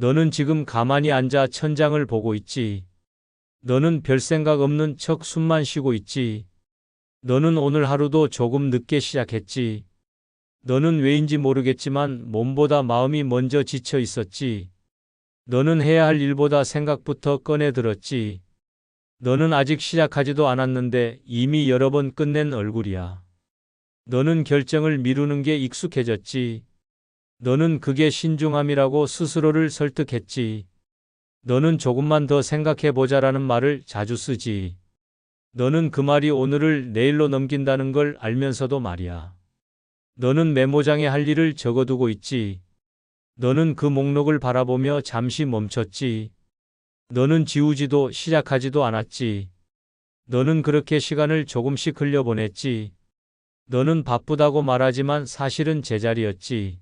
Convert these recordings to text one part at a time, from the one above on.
너는 지금 가만히 앉아 천장을 보고 있지. 너는 별 생각 없는 척 숨만 쉬고 있지. 너는 오늘 하루도 조금 늦게 시작했지. 너는 왜인지 모르겠지만 몸보다 마음이 먼저 지쳐 있었지. 너는 해야 할 일보다 생각부터 꺼내 들었지. 너는 아직 시작하지도 않았는데 이미 여러 번 끝낸 얼굴이야. 너는 결정을 미루는 게 익숙해졌지. 너는 그게 신중함이라고 스스로를 설득했지. 너는 조금만 더 생각해 보자라는 말을 자주 쓰지. 너는 그 말이 오늘을 내일로 넘긴다는 걸 알면서도 말이야. 너는 메모장에 할 일을 적어두고 있지. 너는 그 목록을 바라보며 잠시 멈췄지. 너는 지우지도 시작하지도 않았지. 너는 그렇게 시간을 조금씩 흘려보냈지. 너는 바쁘다고 말하지만 사실은 제자리였지.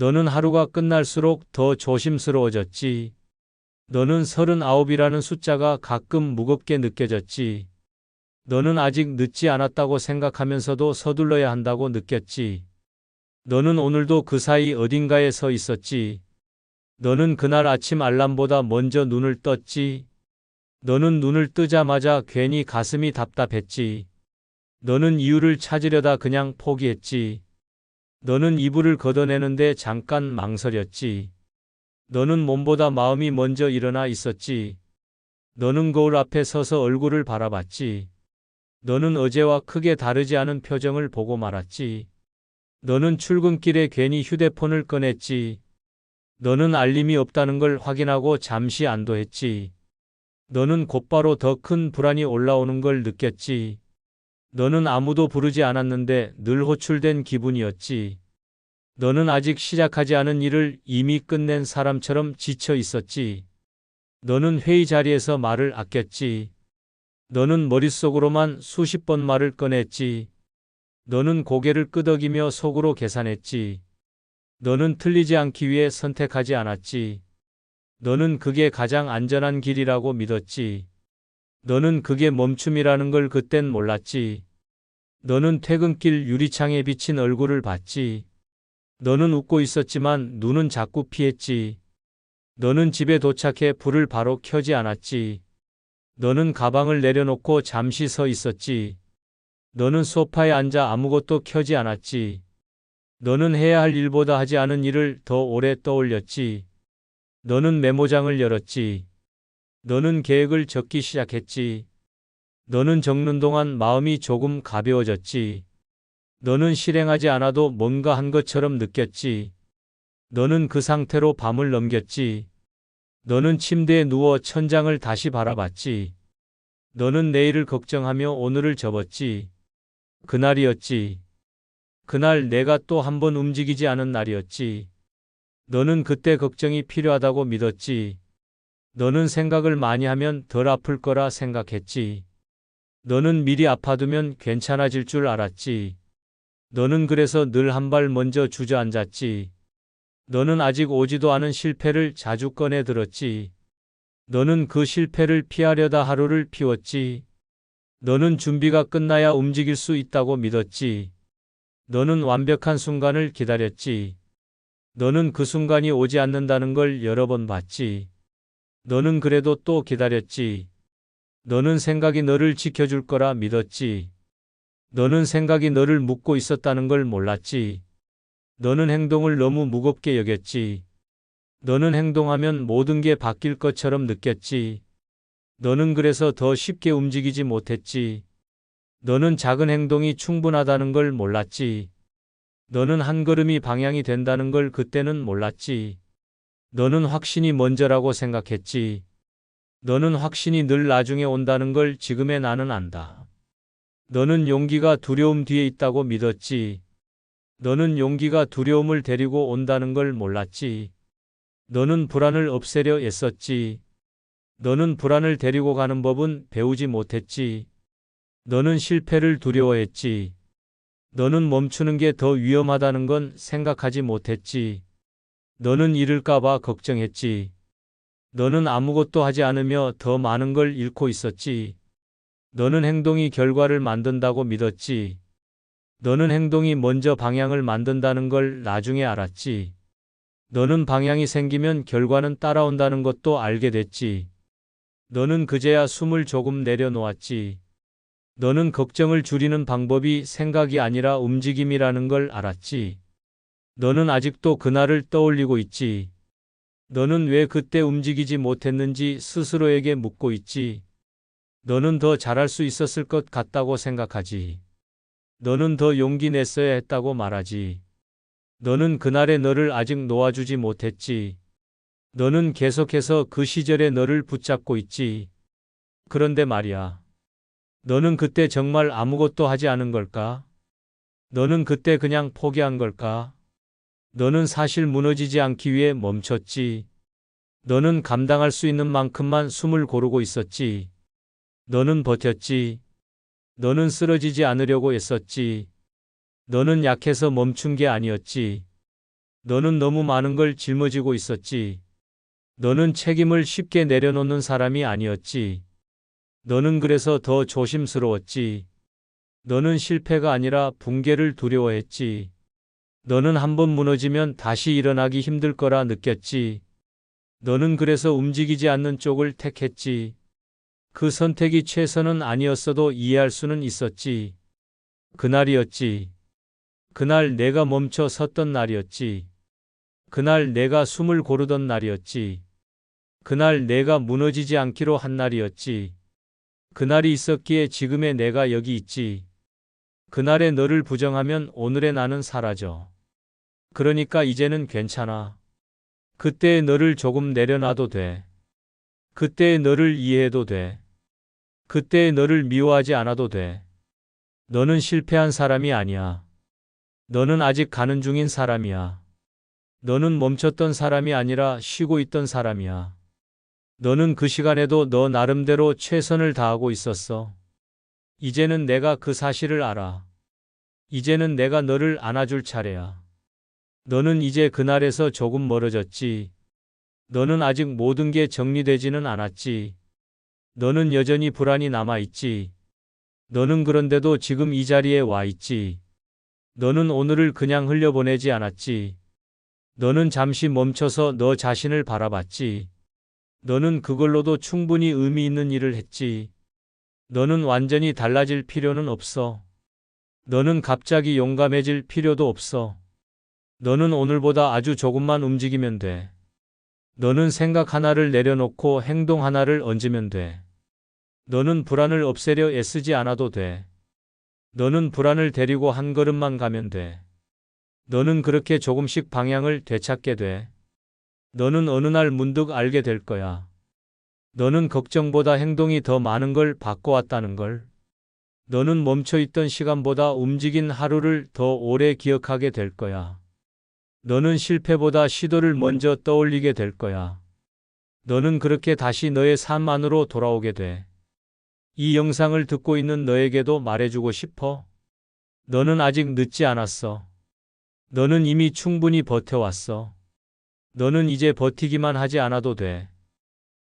너는 하루가 끝날수록 더 조심스러워졌지. 너는 서른아홉이라는 숫자가 가끔 무겁게 느껴졌지. 너는 아직 늦지 않았다고 생각하면서도 서둘러야 한다고 느꼈지. 너는 오늘도 그 사이 어딘가에 서 있었지. 너는 그날 아침 알람보다 먼저 눈을 떴지. 너는 눈을 뜨자마자 괜히 가슴이 답답했지. 너는 이유를 찾으려다 그냥 포기했지. 너는 이불을 걷어내는데 잠깐 망설였지. 너는 몸보다 마음이 먼저 일어나 있었지. 너는 거울 앞에 서서 얼굴을 바라봤지. 너는 어제와 크게 다르지 않은 표정을 보고 말았지. 너는 출근길에 괜히 휴대폰을 꺼냈지. 너는 알림이 없다는 걸 확인하고 잠시 안도했지. 너는 곧바로 더 큰 불안이 올라오는 걸 느꼈지. 너는 아무도 부르지 않았는데 늘 호출된 기분이었지. 너는 아직 시작하지 않은 일을 이미 끝낸 사람처럼 지쳐 있었지. 너는 회의 자리에서 말을 아꼈지. 너는 머릿속으로만 수십 번 말을 꺼냈지. 너는 고개를 끄덕이며 속으로 계산했지. 너는 틀리지 않기 위해 선택하지 않았지. 너는 그게 가장 안전한 길이라고 믿었지. 너는 그게 멈춤이라는 걸 그땐 몰랐지. 너는 퇴근길 유리창에 비친 얼굴을 봤지. 너는 웃고 있었지만 눈은 자꾸 피했지. 너는 집에 도착해 불을 바로 켜지 않았지. 너는 가방을 내려놓고 잠시 서 있었지. 너는 소파에 앉아 아무것도 켜지 않았지. 너는 해야 할 일보다 하지 않은 일을 더 오래 떠올렸지. 너는 메모장을 열었지. 너는 계획을 적기 시작했지. 너는 적는 동안 마음이 조금 가벼워졌지. 너는 실행하지 않아도 뭔가 한 것처럼 느꼈지. 너는 그 상태로 밤을 넘겼지. 너는 침대에 누워 천장을 다시 바라봤지. 너는 내일을 걱정하며 오늘을 접었지. 그날이었지. 그날 내가 또 한 번 움직이지 않은 날이었지. 너는 그때 걱정이 필요하다고 믿었지. 너는 생각을 많이 하면 덜 아플 거라 생각했지. 너는 미리 아파두면 괜찮아질 줄 알았지. 너는 그래서 늘 한 발 먼저 주저앉았지. 너는 아직 오지도 않은 실패를 자주 꺼내 들었지. 너는 그 실패를 피하려다 하루를 피웠지. 너는 준비가 끝나야 움직일 수 있다고 믿었지. 너는 완벽한 순간을 기다렸지. 너는 그 순간이 오지 않는다는 걸 여러 번 봤지. 너는 그래도 또 기다렸지. 너는 생각이 너를 지켜줄 거라 믿었지. 너는 생각이 너를 묶고 있었다는 걸 몰랐지. 너는 행동을 너무 무겁게 여겼지. 너는 행동하면 모든 게 바뀔 것처럼 느꼈지. 너는 그래서 더 쉽게 움직이지 못했지. 너는 작은 행동이 충분하다는 걸 몰랐지. 너는 한 걸음이 방향이 된다는 걸 그때는 몰랐지. 너는 확신이 먼저라고 생각했지. 너는 확신이 늘 나중에 온다는 걸 지금의 나는 안다. 너는 용기가 두려움 뒤에 있다고 믿었지. 너는 용기가 두려움을 데리고 온다는 걸 몰랐지. 너는 불안을 없애려 애썼지. 너는 불안을 데리고 가는 법은 배우지 못했지. 너는 실패를 두려워했지. 너는 멈추는 게 더 위험하다는 건 생각하지 못했지. 너는 잃을까봐 걱정했지. 너는 아무것도 하지 않으며 더 많은 걸 잃고 있었지. 너는 행동이 결과를 만든다고 믿었지. 너는 행동이 먼저 방향을 만든다는 걸 나중에 알았지. 너는 방향이 생기면 결과는 따라온다는 것도 알게 됐지. 너는 그제야 숨을 조금 내려놓았지. 너는 걱정을 줄이는 방법이 생각이 아니라 움직임이라는 걸 알았지. 너는 아직도 그날을 떠올리고 있지. 너는 왜 그때 움직이지 못했는지 스스로에게 묻고 있지. 너는 더 잘할 수 있었을 것 같다고 생각하지. 너는 더 용기 냈어야 했다고 말하지. 너는 그날의 너를 아직 놓아주지 못했지. 너는 계속해서 그 시절의 너를 붙잡고 있지. 그런데 말이야. 너는 그때 정말 아무것도 하지 않은 걸까? 너는 그때 그냥 포기한 걸까? 너는 사실 무너지지 않기 위해 멈췄지. 너는 감당할 수 있는 만큼만 숨을 고르고 있었지. 너는 버텼지. 너는 쓰러지지 않으려고 애썼지. 너는 약해서 멈춘 게 아니었지. 너는 너무 많은 걸 짊어지고 있었지. 너는 책임을 쉽게 내려놓는 사람이 아니었지. 너는 그래서 더 조심스러웠지. 너는 실패가 아니라 붕괴를 두려워했지. 너는 한번 무너지면 다시 일어나기 힘들 거라 느꼈지. 너는 그래서 움직이지 않는 쪽을 택했지. 그 선택이 최선은 아니었어도 이해할 수는 있었지. 그날이었지. 그날 내가 멈춰 섰던 날이었지. 그날 내가 숨을 고르던 날이었지. 그날 내가 무너지지 않기로 한 날이었지. 그날이 있었기에 지금의 내가 여기 있지. 그날의 너를 부정하면 오늘의 나는 사라져. 그러니까 이제는 괜찮아. 그때의 너를 조금 내려놔도 돼. 그때의 너를 이해해도 돼. 그때의 너를 미워하지 않아도 돼. 너는 실패한 사람이 아니야. 너는 아직 가는 중인 사람이야. 너는 멈췄던 사람이 아니라 쉬고 있던 사람이야. 너는 그 시간에도 너 나름대로 최선을 다하고 있었어. 이제는 내가 그 사실을 알아. 이제는 내가 너를 안아줄 차례야. 너는 이제 그날에서 조금 멀어졌지. 너는 아직 모든 게 정리되지는 않았지. 너는 여전히 불안이 남아있지. 너는 그런데도 지금 이 자리에 와 있지. 너는 오늘을 그냥 흘려보내지 않았지. 너는 잠시 멈춰서 너 자신을 바라봤지. 너는 그걸로도 충분히 의미 있는 일을 했지. 너는 완전히 달라질 필요는 없어. 너는 갑자기 용감해질 필요도 없어. 너는 오늘보다 아주 조금만 움직이면 돼. 너는 생각 하나를 내려놓고 행동 하나를 얹으면 돼. 너는 불안을 없애려 애쓰지 않아도 돼. 너는 불안을 데리고 한 걸음만 가면 돼. 너는 그렇게 조금씩 방향을 되찾게 돼. 너는 어느 날 문득 알게 될 거야. 너는 걱정보다 행동이 더 많은 걸 바꿔왔다는 걸. 너는 멈춰있던 시간보다 움직인 하루를 더 오래 기억하게 될 거야. 너는 실패보다 시도를 먼저 떠올리게 될 거야. 너는 그렇게 다시 너의 삶 안으로 돌아오게 돼. 이 영상을 듣고 있는 너에게도 말해주고 싶어. 너는 아직 늦지 않았어. 너는 이미 충분히 버텨왔어. 너는 이제 버티기만 하지 않아도 돼.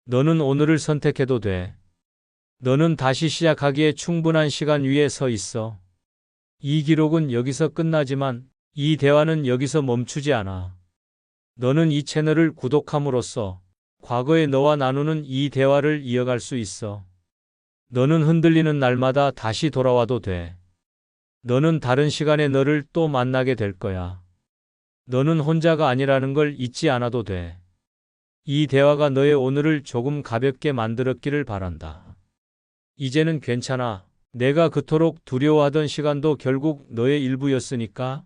너는 오늘을 선택해도 돼. 너는 다시 시작하기에 충분한 시간 위에 서 있어. 이 기록은 여기서 끝나지만 이 대화는 여기서 멈추지 않아. 너는 이 채널을 구독함으로써 과거의 너와 나누는 이 대화를 이어갈 수 있어. 너는 흔들리는 날마다 다시 돌아와도 돼. 너는 다른 시간에 너를 또 만나게 될 거야. 너는 혼자가 아니라는 걸 잊지 않아도 돼. 이 대화가 너의 오늘을 조금 가볍게 만들었기를 바란다. 이제는 괜찮아. 내가 그토록 두려워하던 시간도 결국 너의 일부였으니까.